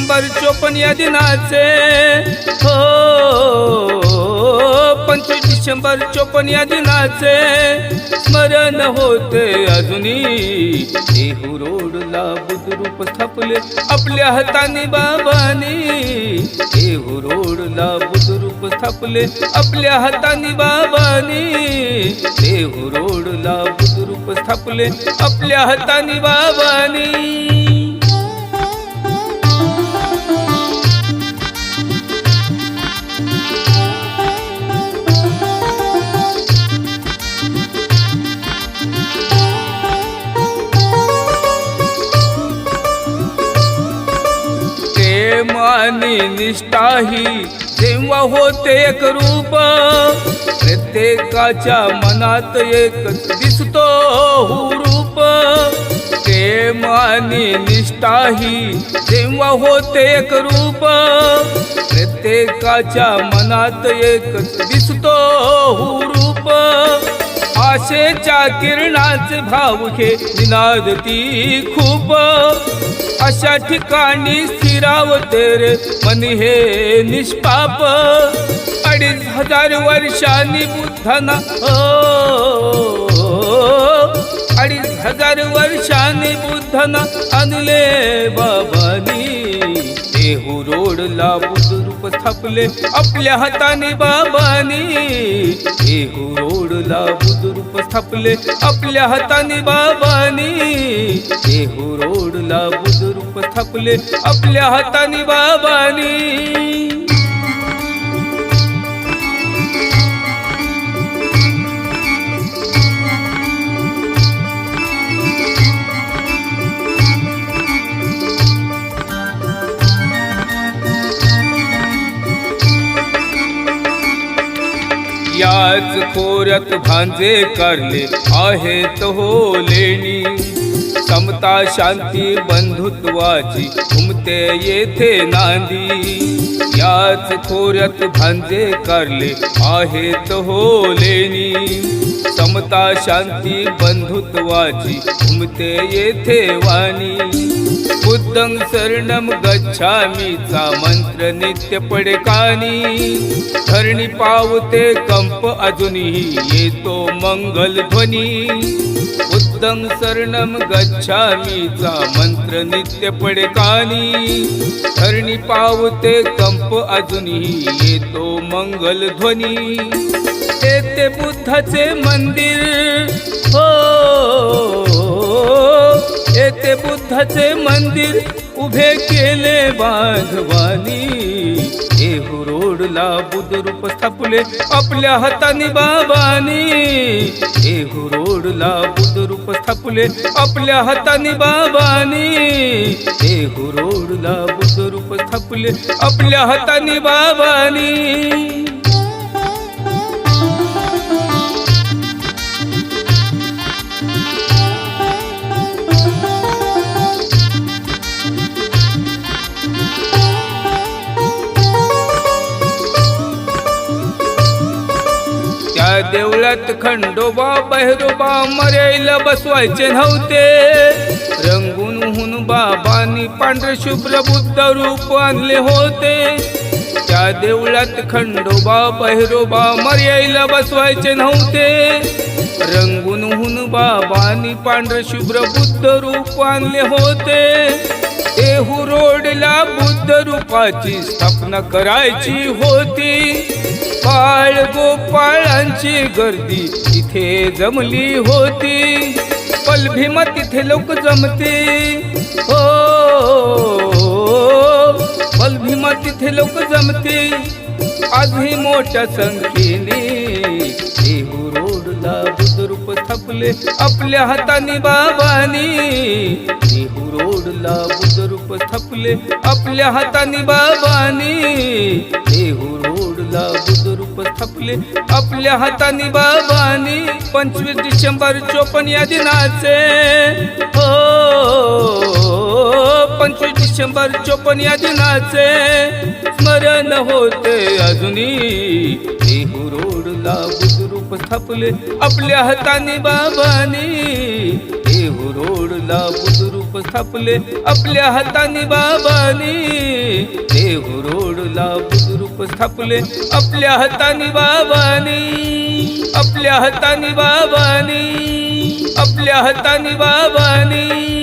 शंभर चोपन्न या दिनाचे. हो पंचवीस डिसेंबर चोपन्न या दिनाचे. स्मरण होते अजूनही. देहू रोडला बुद्रुप स्थापले आपल्या हाताने बाबांनी. देहू रोडला बुद्रुप स्थापले आपल्या हाताने बाबांनी. देहू रोडला बुद्रुप स्थापले आपल्या हाताने बाबांनी. प्रेमानी निष्ठाही जेव्हा होते एक रूप प्रत्येकाच्या मनात एक दिसतो हो रूप. प्रेम निष्ठाही जेव्हा होते एक रूप प्रत्येकाच्या मनात एक दिसतो हो हुरूप आशेच्या किरणाचे भाव घे निनादती खूप. अशा ठिकाणी स्थिरावते रे मन हे निष्पाप. अडीच हजार वर्षांनी बुद्धांना हो. अडीच हजार वर्षांनी बुद्धांना आणले बाबानी. देहू रोडला बुद्रुप थापले. आपल्या हाताने बाबानी देहू रोडला बुद्रुप थापले. आपल्या हाताने बाबानी देहू रोडला बुद्रुप थापले. आपल्या हाताने बाबानी याच खोऱ्यात भांजे करले आहेत हो लेणी. समता शांती बंधुत्वाची घुमते येथे नांदी. याच खोऱ्यात भांजे करले आहेत हो लेणी. समता शांती बंधुत्वाची घुमते येथे वाणी. बुद्धं शरणं गच्छामीचा मंत्र नित्य पडे कानी. धरणी पावते कंप अजूनही येतो मंगल ध्वनी. बुद्धं शरणं गच्छामीचा मंत्र नित्य पडे धरणी पावते कंप अजूनही येतो मंगल ध्वनी. येते बुद्धाचे मंदिर हो येथे बुद्धाचे मंदिर उभे केले बांधवानी. येहू रोडला बुद्रुप स्थापले आपल्या हाताने बाबानी. येहू रोडला बुद्रुप स्थापले आपल्या हाताने बाबानी. येहू रोडला बुद्रुप स्थापले आपल्या हाताने बाबानी. त्या खंडोबा बहिरोबा मरेला बसवायचे नव्हते. रंगून हुन बाबांनी पांढरे शुभ्र बुद्ध रूप आणले होते. त्या देवळात खंडोबा बहिरोबा मर्याईला बसवायचे नव्हते. रंगून हुन बाबांनी पांढरे शुभ्र बुद्ध रूप आणले होते. देहू रोडला बुद्ध रूपाची स्थापना करायची होती. बाळ गोपाळांची गर्दी तिथे जमली होती. पलभीमा तिथे लोक जमते. हो पलभीमा तिथे लोक जमते. आधी मोठ्या संख्येने देहू बुद्रूप बुद्रुप आपल्या हाताने बाबानी. देहू रोडला बुद्रूप थपले आपल्या हाताने बाबानी. देहू रोडला बुद्रूप थपले आपल्या हाताने बाबानी. पंचवीस डिसेंबर चोपन्न या दिनाचे. हो पंचवीस डिसेंबर चोपन्न या दिनाचे. स्मरण होते अजूनही. देहू रोडला बुद्रुप स्थापले आपल्या हाताने बाबानी. देहू रोडला बुद्रुप बुद्रुक आपल्या हाताने बाबानी. देहू रोडला बुद्रुप स्थापले आपल्या हाताने बाबानी. आपल्या हाताने बाबानी. आपल्या हाताने बाबानी.